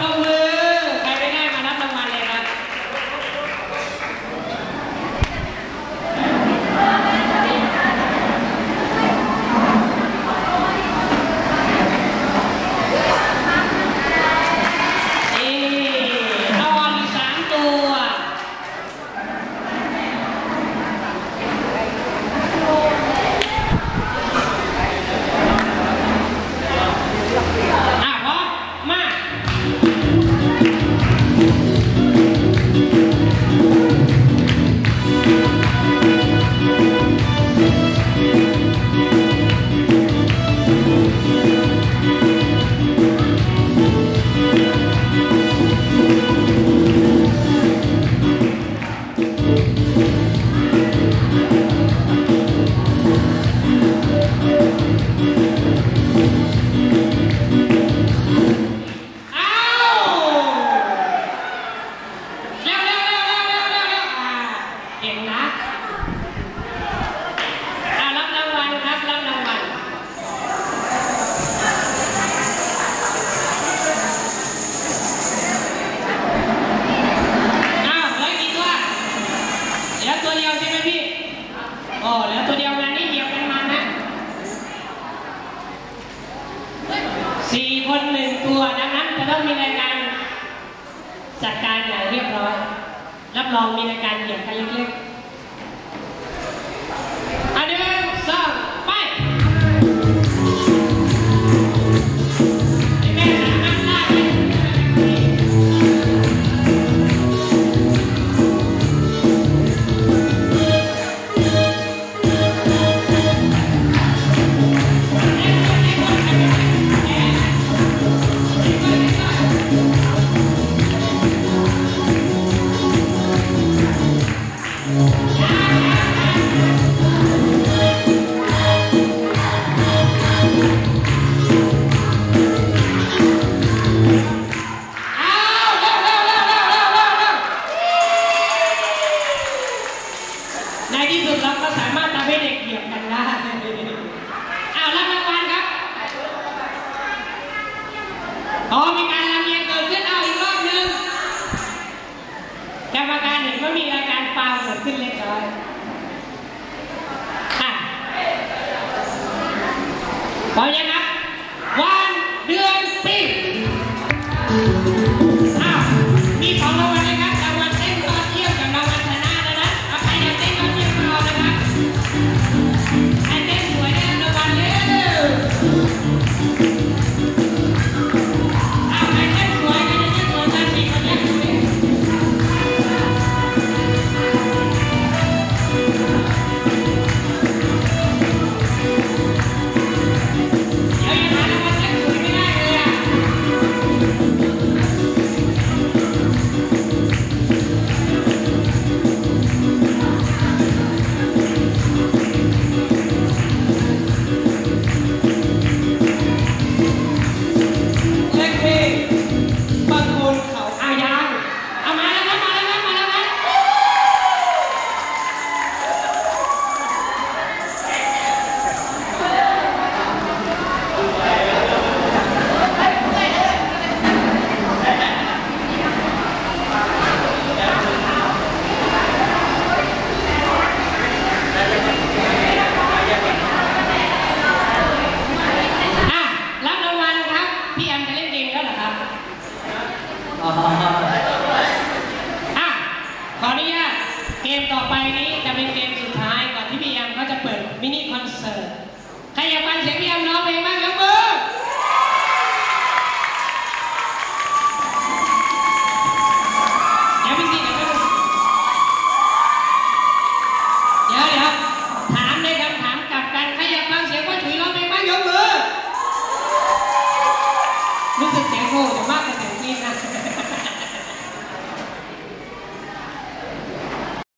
감사합니다. นะอารับรางวัลครับรับรางวัลอ้าว้วอีกว่าเลือตัวเดียวใช่ไหมพี่อ๋อเลือตัวเดียวงานนี้เดียกันมันนะสี่คนหนึ่งตัวดังั้นจะต้องมีราการจัดการอย่เรียบร้อย รับรองมีราการเหยียบกันเล็กๆุดเราก็สามารถทำให้เด็กเหยียบกันได้อาวรัาวัลครับอ๋อมีการลำเลียงเกิดขึ้นเอาอีกรอบหนึ่งกรรมการเห็นว่ามีอาการฟาวเกิดขึ้นเล็กน้อยพร้อมยัง ha ha ha.